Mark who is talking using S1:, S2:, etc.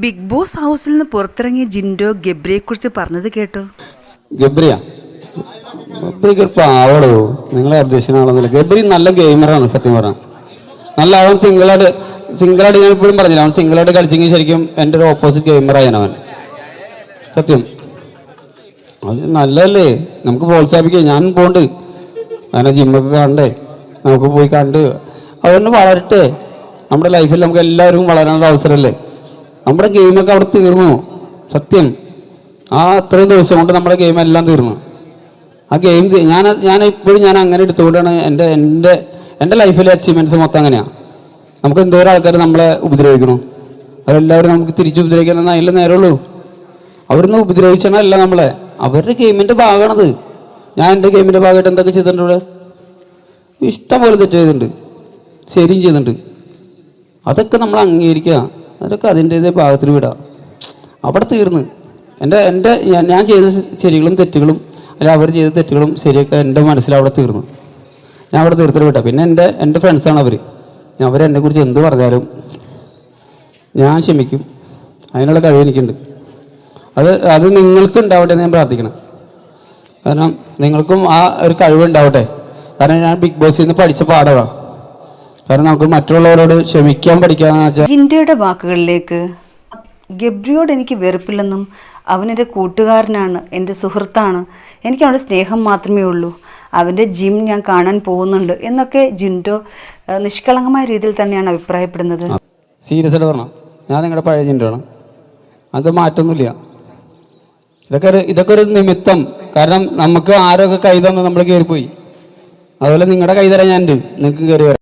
S1: Big boss ഹൗസിൽ നിന്ന് പുറത്തിറങ്ങിയ ജിൻഡോ ഗബ്രിയെ കുറിച്ച് പറഞ്ഞത് കേട്ടോ.
S2: ഗബ്രിയ ഗബ്രിക്ക് പാവടോ നിങ്ങളെ ഉദ്ദേശിക്കുന്ന ഗബ്രി നല്ല ഗെയിമറാണ് സത്യം പറഞ്ഞാൽ നല്ല അവൻ സിംഗിളായിട്ട് സിംഗിളായിട്ട് ഞാൻ ഇപ്പോഴും പറഞ്ഞില്ല. അവൻ സിംഗിളായിട്ട് കളിച്ചെങ്കിൽ ശരിക്കും എന്റെ ഒരു ഓപ്പോസിറ്റ് ഗെയിമറായാണ് അവൻ. സത്യം. അത് നല്ലല്ലേ നമുക്ക് പ്രോത്സാഹിപ്പിക്കാം. ഞാൻ പോണ്ട്. അങ്ങനെ ജിമ്മൊക്കെ കണ്ടേ. നമുക്ക് പോയി കണ്ട്. അവരൊന്ന് വളരട്ടെ. നമ്മുടെ ലൈഫിൽ നമുക്ക് എല്ലാവർക്കും വളരാനുള്ള അവസരമല്ലേ? നമ്മുടെ ഗെയിമൊക്കെ അവിടെ തീർന്നു. സത്യം. ആ അത്രയും ദിവസം കൊണ്ട് നമ്മുടെ ഗെയിം എല്ലാം തീർന്നു. ആ ഗെയിം ഞാൻ ഞാൻ ഇപ്പോഴും ഞാൻ അങ്ങനെ എടുത്തുകൊണ്ടാണ് എന്റെ എന്റെ എന്റെ ലൈഫിലെ അച്ചീവ്മെന്റ്സ് മൊത്തം അങ്ങനെയാണ് നമുക്ക് എന്തോരം ആൾക്കാർ നമ്മളെ ഉപദ്രവിക്കണം. അവരെല്ലാവരും നമുക്ക് തിരിച്ച് ഉപദ്രവിക്കാൻ അതിൽ നേരമുള്ളൂ അവരൊന്നും ഉപദ്രവിച്ചണല്ല നമ്മളെ. അവരുടെ ഗെയിമിന്റെ ഭാഗമാണത്. ഞാൻ എന്റെ ഗെയിമിന്റെ ഭാഗമായിട്ട് എന്തൊക്കെ ചെയ്തിട്ടുണ്ട് ഇവിടെ? ഇഷ്ടം പോലെ തെറ്റ് ചെയ്തിട്ടുണ്ട്. ശരിയും ചെയ്തിട്ടുണ്ട്. അതൊക്കെ നമ്മൾ അംഗീകരിക്കുക. അതൊക്കെ അതിന്റേതേ ഭാഗത്തിൽ വിടാം. അവിടെ തീർന്ന്. എന്റെ എന്റെ ഞാൻ- ചെയ്ത ശരികളും തെറ്റുകളും അല്ല അവർ ചെയ്ത തെറ്റുകളും ശരിയൊക്കെ എന്റെ മനസ്സിൽ അവിടെ തീർന്നു. ഞാൻ അവിടെ തീർത്തിട്ട് വിട്ടാ. പിന്നെ എന്റെ എന്റെ ഫ്രണ്ട്സാണ് അവർ അവരെന്നെ കുറിച്ച് എന്ത് പറഞ്ഞാലും ഞാൻ ക്ഷമിക്കും. അതിനുള്ള കഴിവ് എനിക്കുണ്ട്. അത് അത് നിങ്ങൾക്ക് ഉണ്ടാവട്ടെ എന്ന് ഞാൻ പ്രാർത്ഥിക്കണം. കാരണം നിങ്ങൾക്കും ആ ഒരു കഴിവ് ഉണ്ടാവട്ടെ കാരണം ഞാൻ ബിഗ് ബോസിൽ നിന്ന് പഠിച്ച പാഠമാണ് കാരണം നമുക്ക് മറ്റുള്ളവരോട് ക്ഷമിക്കാൻ പഠിക്കാന്ന് വെച്ചാൽ
S1: ജിൻഡയുടെ വാക്കുകളിലേക്ക്. ഗബ്രിയോട് എനിക്ക് വെറുപ്പില്ലെന്നും അവനെന്റെ കൂട്ടുകാരനാണ് എന്റെ സുഹൃത്താണ്. എനിക്ക് അവന്റെ സ്നേഹം മാത്രമേ ഉള്ളൂ. അവന്റെ ജിം ഞാൻ കാണാൻ പോകുന്നുണ്ട് എന്നൊക്കെ ജിൻഡോ നിഷ്കളങ്കമായ രീതിയിൽ തന്നെയാണ് അഭിപ്രായപ്പെടുന്നത്.
S2: സീരിയസ് ആയിട്ട് പറഞ്ഞു? ഞാൻ നിങ്ങളുടെ പഴയ ജിൻഡോ ആണ് അത് മാറ്റൊന്നുമില്ല. ഇതൊക്കെ ഒരു ഇതൊക്കെ ഒരു നിമിത്തം. കാരണം നമുക്ക് ആരൊക്കെ കൈ തന്ന് നമ്മൾ കയറിപ്പോയി അതുപോലെ നിങ്ങളുടെ കൈ തരാൻ ഞാൻ ഉണ്ട് നിങ്ങൾക്ക് കയറി വരാം.